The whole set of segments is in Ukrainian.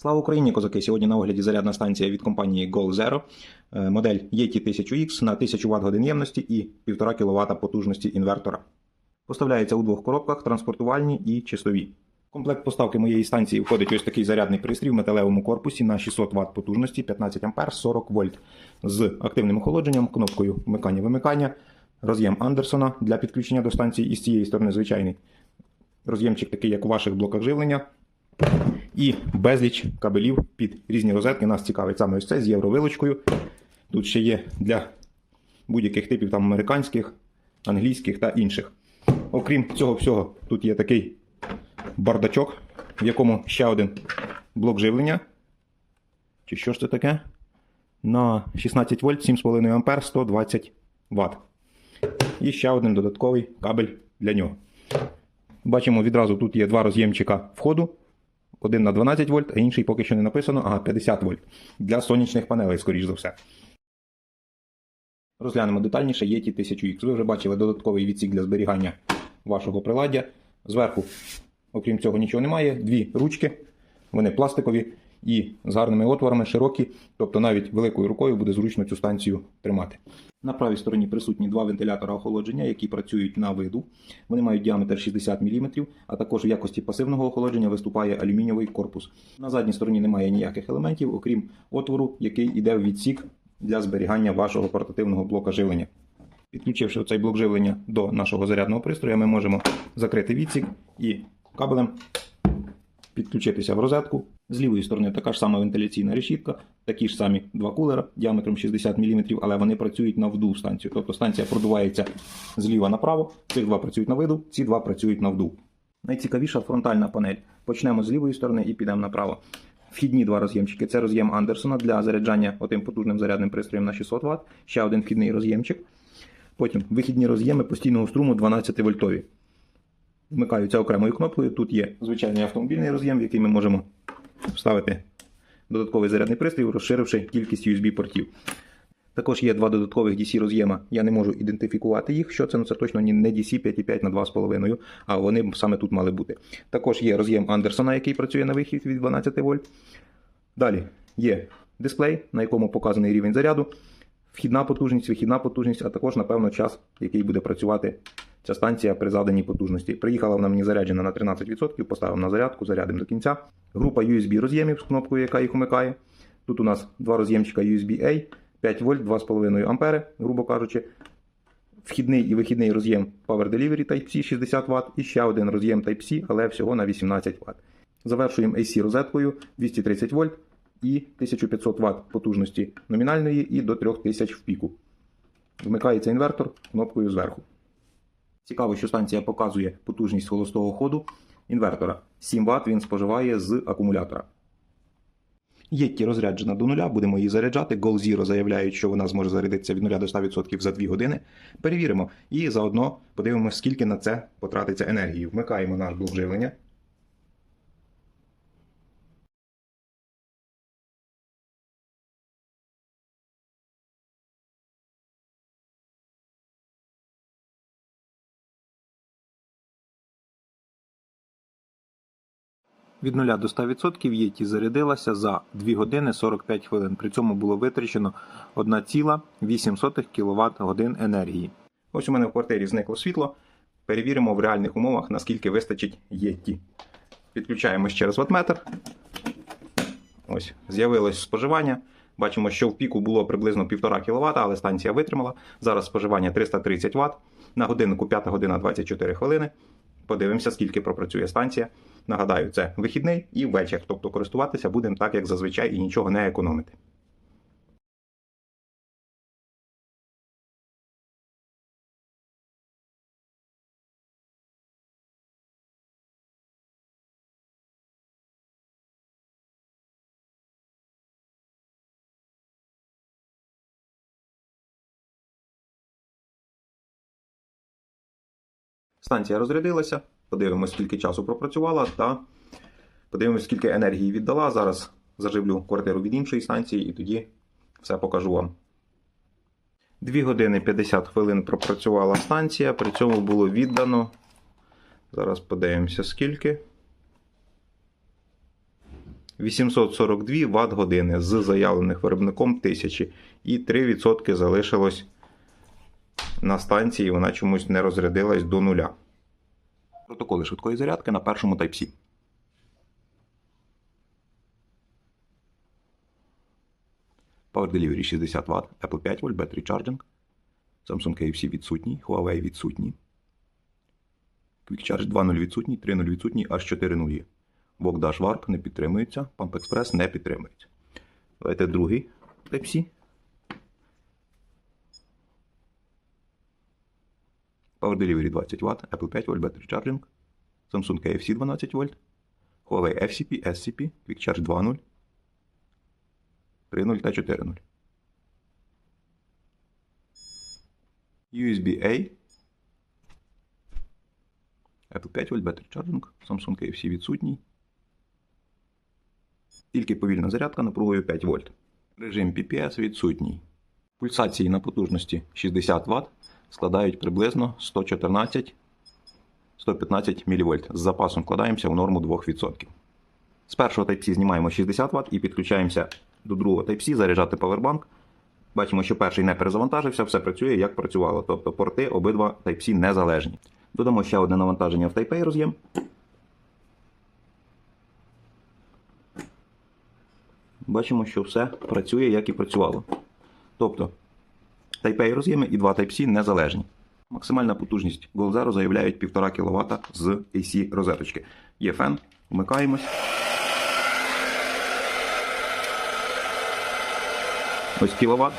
Слава Україні, козаки! Сьогодні на огляді зарядна станція від компанії Goal Zero, е, модель Yeti 1000X на 1000 Вт годин ємності і 1,5 кВт потужності інвертора. Поставляється у двох коробках транспортувальні і чистові. В комплект поставки моєї станції входить ось такий зарядний пристрій в металевому корпусі на 600 Вт потужності 15 А 40 В з активним охолодженням, кнопкою вмикання-вимикання, роз'єм Андерсона для підключення до станції і з цієї сторони звичайний роз'ємчик такий, як у ваших блоках живлення. І безліч кабелів під різні розетки. Нас цікавить саме ось це з євровилочкою. Тут ще є для будь-яких типів там американських, англійських та інших. Окрім цього всього, тут є такий бардачок, в якому ще один блок живлення. Чи що ж це таке? На 16 вольт, 7,5 ампер, 120 Вт. І ще один додатковий кабель для нього. Бачимо відразу тут є два роз'ємчика входу. Один на 12 вольт, а інший поки що не написано, ага, 50 вольт. Для сонячних панелей, скоріш за все. Розглянемо детальніше Yeti 1000X. Ви вже бачили додатковий відсік для зберігання вашого приладдя. Зверху, окрім цього, нічого немає. Дві ручки, вони пластикові і з гарними отворами, широкі, тобто навіть великою рукою буде зручно цю станцію тримати. На правій стороні присутні два вентилятора охолодження, які працюють на виду. Вони мають діаметр 60 мм, а також в якості пасивного охолодження виступає алюмінієвий корпус. На задній стороні немає ніяких елементів, окрім отвору, який йде в відсік для зберігання вашого портативного блока живлення. Підключивши цей блок живлення до нашого зарядного пристрою, ми можемо закрити відсік і кабелем підключитися в розетку. З лівої сторони така ж сама вентиляційна решітка, такі ж самі два кулера діаметром 60 мм, але вони працюють на вдув станцію. Тобто станція продувається зліва направо, цих два працюють на виду, ці два працюють на вдув. Найцікавіша фронтальна панель. Почнемо з лівої сторони і підемо направо. Вхідні два роз'ємчики. Це роз'єм Андерсона для заряджання отим потужним зарядним пристроєм на 600 Вт. Ще один вхідний роз'ємчик. Потім вихідні роз'єми постійного струму 12 вольтові. Вмикаються окремою кнопкою. Тут є звичайний автомобільний роз'єм, в який ми можемо вставити додатковий зарядний пристрій, розширивши кількість USB-портів. Також є два додаткових DC роз'єма. Я не можу ідентифікувати їх, що це, ну це точно не DC 5,5 на 2,5, а вони саме тут мали бути. Також є роз'єм Андерсона, який працює на вихід від 12 вольт. Далі є дисплей, на якому показаний рівень заряду, вхідна потужність, вихідна потужність, а також, напевно, час, який буде працювати ця станція при заданій потужності. Приїхала вона мені заряджена на 13%, поставив на зарядку, зарядимо до кінця. Група USB роз'ємів з кнопкою, яка їх вмикає. Тут у нас два роз'ємчика USB-A, 5 вольт, 2,5 ампери, грубо кажучи. Вхідний і вихідний роз'єм Power Delivery Type-C 60 Вт і ще один роз'єм Type-C, але всього на 18 Вт. Завершуємо AC розеткою 230 вольт і 1500 Вт потужності номінальної і до 3000 в піку. Вмикається інвертор кнопкою зверху. Цікаво, що станція показує потужність холостого ходу інвертора. 7 Вт він споживає з акумулятора. Єтті розряджена до нуля, будемо її заряджати. Goal Zero заявляють, що вона зможе зарядитися від 0 до 100% за 2 години. Перевіримо і заодно подивимося, скільки на це потратиться енергії. Вмикаємо наш блок живлення. Від 0 до 100% єті зарядилася за 2 години 45 хвилин. При цьому було витрачено 1,8 кВт годин енергії. Ось у мене в квартирі зникло світло. Перевіримо в реальних умовах, наскільки вистачить єті. Підключаємо ще раз ватметр. Ось, з'явилось споживання. Бачимо, що в піку було приблизно 1,5 кВт, але станція витримала. Зараз споживання 330 Вт. На годиннику 5 година 24 хвилини. Подивимося, скільки пропрацює станція. Нагадаю, це вихідний і вечір, тобто користуватися будемо так, як зазвичай, і нічого не економити. Станція розрядилася. Подивимось, скільки часу пропрацювала, та подивимось, скільки енергії віддала. Зараз заживлю квартиру від іншої станції і тоді все покажу вам. 2 години 50 хвилин пропрацювала станція, при цьому було віддано. Зараз подивимося, скільки. 842 Вт години з заявлених виробником 1000 і 3% залишилось на станції, вона чомусь не розрядилась до нуля. Протоколи швидкої зарядки на першому Type-C. Power Delivery 60 Вт, Apple 5 вольт, Battery Charging, Samsung KFC відсутній, Huawei відсутній. Quick Charge 2.0 відсутній, 3.0 відсутній, аж 4.0 є. Вок Dash Warp не підтримується, Pump Express не підтримується. Давайте другий Type-C. Power Delivery 20 Вт, Apple 5 вольт, Battery Charging, Samsung KFC 12 вольт, Huawei FCP, SCP, Quick Charge 2.0, 3.0 та 4.0. USB-A, Apple 5 вольт, Battery Charging, Samsung KFC відсутній. Тільки повільна зарядка напругою 5 вольт. Режим PPS відсутній. Пульсації на потужності 60 Вт складають приблизно 114 115 мВ. З запасом вкладаємося в норму 2%. З першого Type-C знімаємо 60 Вт і підключаємося до другого Type-C заряджати павербанк. Бачимо, що перший не перезавантажився, все працює як працювало. Тобто порти обидва Type-C незалежні. Додамо ще одне навантаження в Type-A роз'єм. Бачимо, що все працює, як і працювало. Тобто Type-A роз'єми і два Type-C незалежні. Максимальна потужність Goal заявляють 1,5 кВт з AC розеточки. Є фен, вмикаємось. Ось кіловат.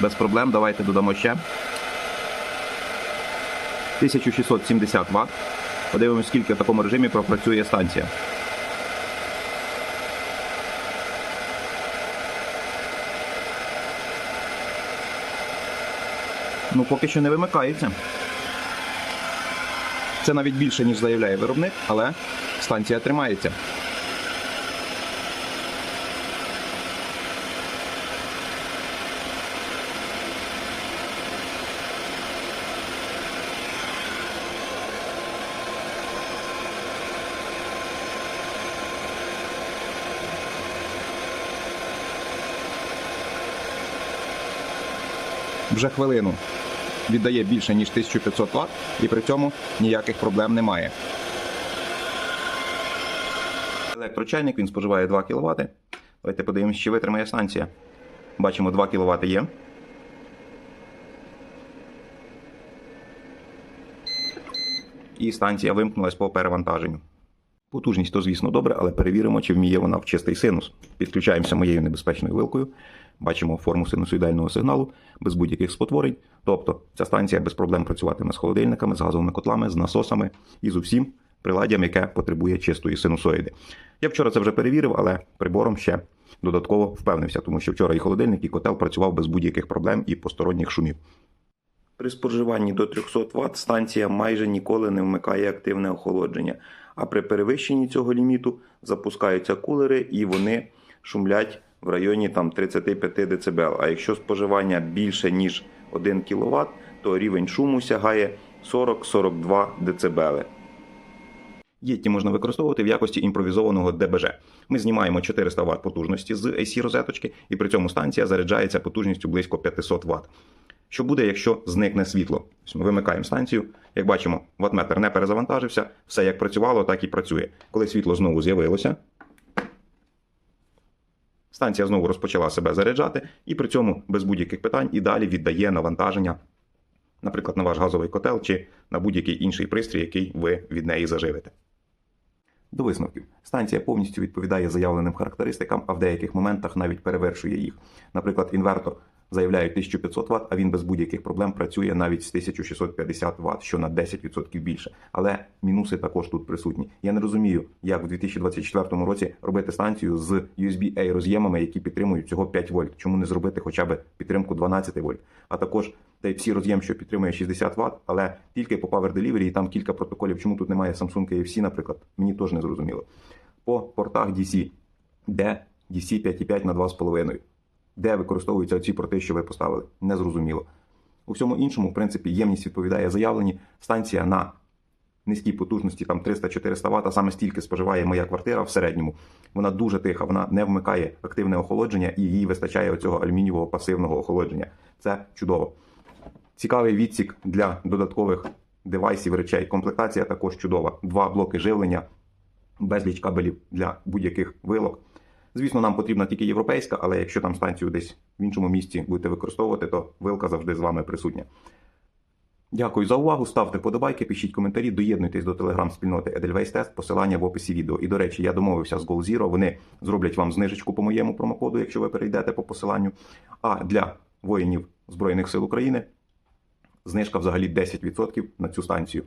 Без проблем. Давайте додамо ще. 1670 Вт. Подивимось, скільки в такому режимі пропрацює станція. Ну, поки що не вимикається. Це навіть більше, ніж заявляє виробник, але станція тримається. Вже хвилину віддає більше, ніж 1500 Вт, і при цьому ніяких проблем немає. Електрочайник він споживає 2 кВт. Давайте подивимося, чи витримає станція. Бачимо, 2 кВт є. І станція вимкнулась по перевантаженню. Потужність то, звісно, добре, але перевіримо, чи вміє вона в чистий синус. Підключаємося моєю небезпечною вилкою. Бачимо форму синусоїдального сигналу без будь-яких спотворень. Тобто ця станція без проблем працюватиме з холодильниками, з газовими котлами, з насосами і з усім приладдям, яке потребує чистої синусоїди. Я вчора це вже перевірив, але прибором ще додатково впевнився, тому що вчора і холодильник, і котел працював без будь-яких проблем і посторонніх шумів. При споживанні до 300 Вт станція майже ніколи не вмикає активне охолодження, а при перевищенні цього ліміту запускаються кулери і вони шумлять в районі там, 35 дБ. А якщо споживання більше ніж 1 кВт, то рівень шуму сягає 40-42 дБ. Єтті можна використовувати в якості імпровізованого ДБЖ. Ми знімаємо 400 Вт потужності з AC розеточки, і при цьому станція заряджається потужністю близько 500 Вт. Що буде, якщо зникне світло? Ми вимикаємо станцію. Як бачимо, ватметр не перезавантажився, все як працювало, так і працює. Коли світло знову з'явилося, станція знову розпочала себе заряджати, і при цьому без будь-яких питань і далі віддає навантаження, наприклад, на ваш газовий котел чи на будь-який інший пристрій, який ви від неї заживите. До висновків. Станція повністю відповідає заявленим характеристикам, а в деяких моментах навіть перевершує їх. Наприклад, інвертор заявляють 1500 Вт, а він без будь-яких проблем працює навіть з 1650 Вт, що на 10% більше. Але мінуси також тут присутні. Я не розумію, як в 2024 році робити станцію з USB-A роз'ємами, які підтримують всього 5 вольт. Чому не зробити хоча б підтримку 12 вольт? А також Type-C роз'єм, що підтримує 60 Вт, але тільки по Power Delivery і там кілька протоколів. Чому тут немає Samsung KFC, наприклад, мені теж не зрозуміло. По портах DC, де DC 5.5 на 2,5. Де використовуються ці порти, що ви поставили? Незрозуміло. У всьому іншому, в принципі, ємність відповідає заявлені. Станція на низькій потужності, там 300-400 Вт, саме стільки споживає моя квартира в середньому. Вона дуже тиха, вона не вмикає активне охолодження і їй вистачає оцього алюмінієвого пасивного охолодження. Це чудово. Цікавий відсік для додаткових девайсів, речей. Комплектація також чудова. Два блоки живлення, безліч кабелів для будь-яких вилок. Звісно, нам потрібна тільки європейська, але якщо там станцію десь в іншому місці будете використовувати, то вилка завжди з вами присутня. Дякую за увагу. Ставте подобайки, пишіть коментарі, доєднуйтесь до телеграм-спільноти Edelweiss Test, посилання в описі відео. І до речі, я домовився з GoalZero, Вони зроблять вам знижечку по моєму промокоду, якщо ви перейдете по посиланню. А для воїнів Збройних сил України знижка взагалі 10% на цю станцію.